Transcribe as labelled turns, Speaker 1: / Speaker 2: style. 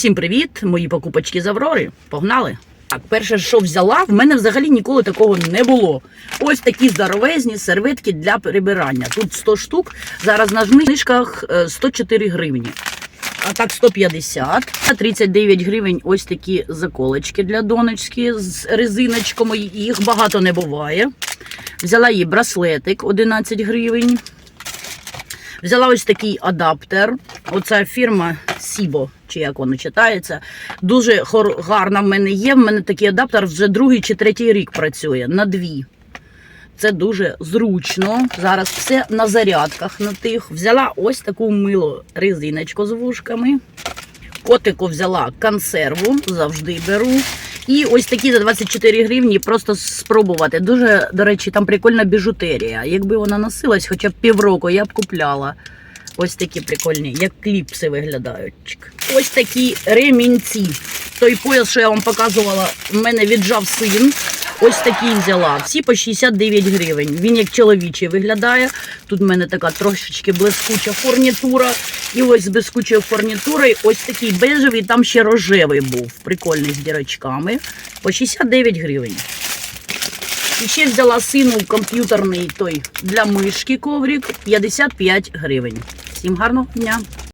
Speaker 1: Усім привіт, мої покупочки з Аврори. Погнали! Так, перше, що взяла, в мене взагалі ніколи такого не було. Ось такі здоровезні серветки для прибирання. Тут 100 штук, зараз на знижках е, 104 гривні. А так 150. А 39 гривень ось такі заколочки для донечки з резиночками. Їх багато не буває. Взяла їй браслетик 11 гривень. Взяла ось такий адаптер. Оця фірма Сібо, чи як воно читається. Дуже гарна в мене є. В мене такий адаптер вже другий чи третій рік працює на дві. Це дуже зручно. Зараз все на зарядках на тих. Взяла ось таку милу резиночку з вушками. Котику взяла консерву, завжди беру. І ось такі за 24 гривні просто спробувати. Дуже, до речі, там прикольна біжутерія. Якби вона носилась хоча б півроку, я б купляла. Ось такі прикольні, як кліпси виглядають. Ось такі ремінці. Той пояс, що я вам показувала, в мене віджав син. Ось такий взяла. Всі по 69 гривень. Він як чоловічий виглядає. Тут в мене така трошечки блискуча фурнітура. І ось з блискучою фурнітурою ось такий бежевий, там ще рожевий був. Прикольний з дірочками. По 69 гривень. І ще взяла сину комп'ютерний той для мишки коврик 55 гривень. Всім гарного дня!